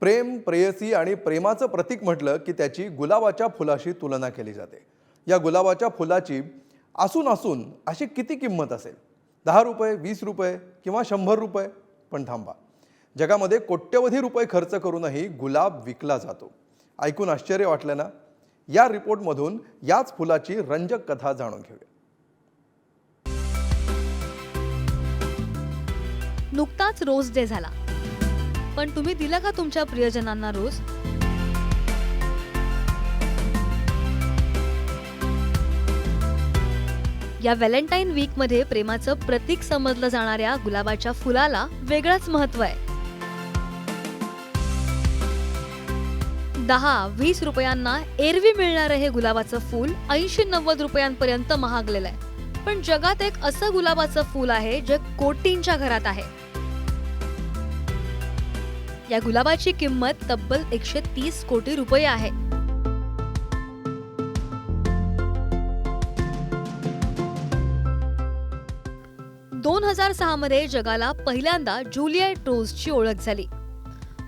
प्रेम प्रेयसी आणि प्रेमाचं प्रतीक म्हटलं की त्याची गुलाबाच्या फुलाशी तुलना केली जाते. या गुलाबाच्या फुलाची असून असून अशी किती किंमत असेल? दहा रुपये वीस रुपये किंवा शंभर रुपये? पण थांबा. जगामध्ये कोट्यवधी रुपये खर्च करूनही गुलाब विकला जातो. ऐकून आश्चर्य वाटलं ना? या रिपोर्टमधून याच फुलाची रंजक कथा जाणून घेऊया. नुकताच रोज डे झाला. पण तुम्ही दिला का तुमच्या प्रियजनांना रोज? या व्हॅलेंटाईन वीकमध्ये प्रेमाचं प्रतीक समजलं जाणाऱ्या गुलाबाच्या फुलाला वेगळंच महत्त्व आहे. दहा वीस रुपयांना एरवी मिळणारं हे गुलाबाचं फूल ऐंशी नव्वद रुपयांपर्यंत महागलेलं आहे. पण जगात एक असं गुलाबाचं फूल आहे जे कोटींच्या घरात आहे. या गुलाबाची किंमत तब्बल एकशे तीस कोटी रुपये आहे. दोन हजार सहा मध्ये जगाला पहिल्यांदा जुलिएट रोजची ओळख झाली.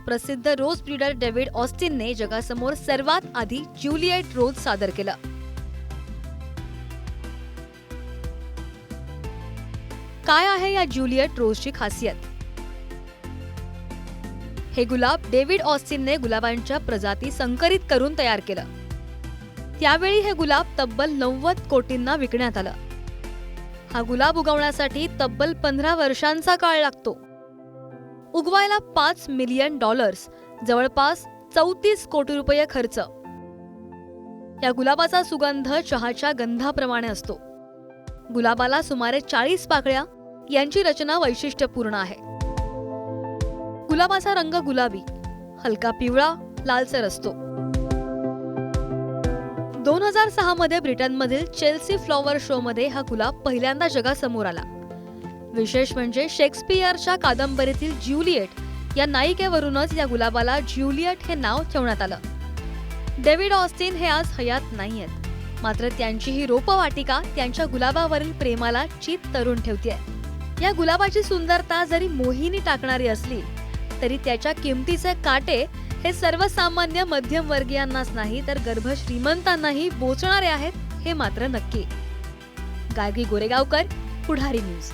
प्रसिद्ध रोज ब्रीडर डेव्हिड ऑस्टिनने जगासमोर सर्वात आधी ज्युलिएट रोज सादर केलं. काय आहे या ज्युलिएट रोजची खासियत? हे गुलाब डेव्हिड ऑस्टिनने गुलाबांच्या प्रजाती संकरित करून तयार केलं. त्यावेळी हे गुलाब तब्बल नव्वद कोटींना विकण्यात आलं. हा गुलाब उगवण्यासाठी तब्बल पंधरा वर्षांचा काळ लागतो. उगवायला पाच मिलियन डॉलर्स जवळपास चौतीस कोटी रुपये खर्च. या गुलाबाचा सुगंध चहाच्या गंधाप्रमाणे असतो. गुलाबाला सुमारे चाळीस पाकळ्या यांची रचना वैशिष्ट्यपूर्ण आहे. गुलाबाचा रंग गुलाबी हलका पिवळा लालसर असतो. दोन हजार सहा मध्ये ब्रिटनमधील चेल्सी फ्लॉवर शो मध्ये हा गुलाब पहिल्यांदा जगासमोर आला. विशेष म्हणजे शेक्सपियरच्या कादंबरीतील ज्युलिएट या नायिकेवरूनच या गुलाबाला ज्युलिएट हे नाव ठेवण्यात आलं. डेव्हिड ऑस्टिन हे आज हयात नाहीयेत. मात्र त्यांची ही रोपवाटिका त्यांच्या गुलाबावरील प्रेमाला चित तरुण ठेवते या गुलाबाची सुंदरता जरी मोहिनी टाकणारी असली तरी त्याच्या किमतीचे काटे हे सर्वसामान्य मध्यमवर्गीयांनाच नाही तर गर्भश्रीमंतांनाही बोचणारे आहेत हे मात्र नक्की. गार्गी गोरेगावकर पुढारी न्यूज.